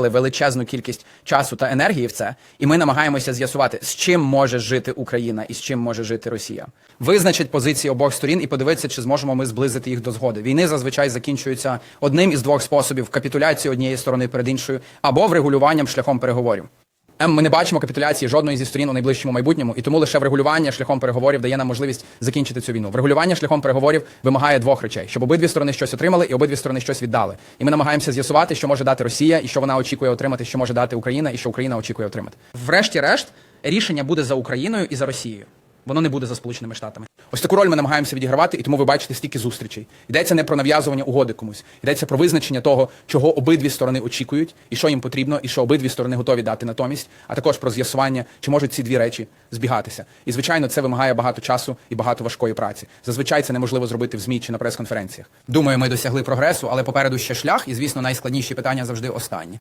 Величезну кількість часу та енергії в це, і ми намагаємося з'ясувати, з чим може жити Україна і з чим може жити Росія. Визначить позиції обох сторін і подивитися, чи зможемо ми зблизити їх до згоди. Війни зазвичай закінчуються одним із двох способів: капітуляції однієї сторони перед іншою, або врегулюванням шляхом переговорів. Ем, Ми не бачимо капітуляції жодної зі сторін у найближчому майбутньому, і тому лише врегулювання шляхом переговорів дає нам можливість закінчити цю війну. Врегулювання шляхом переговорів вимагає двох речей: щоб обидві сторони щось отримали і обидві сторони щось віддали. І ми намагаємося з'ясувати, що може дати Росія, і що вона очікує отримати, що може дати Україна, і що Україна очікує отримати. Врешті-решт, рішення буде за Україною і за Росією. Воно не буде за Сполученими Штатами. Ось таку роль ми намагаємося відігравати, і тому ви бачите стільки зустрічей. Йдеться не про нав'язування угоди комусь, йдеться про визначення того, чого обидві сторони очікують, і що їм потрібно, і що обидві сторони готові дати натомість, а також про з'ясування, чи можуть ці дві речі збігатися. І звичайно, це вимагає багато часу і багато важкої праці. Зазвичай це неможливо зробити в ЗМІ чи на прес-конференціях. Думаю, ми досягли прогресу, але попереду ще шлях, і звісно, найскладніші питання завжди останні.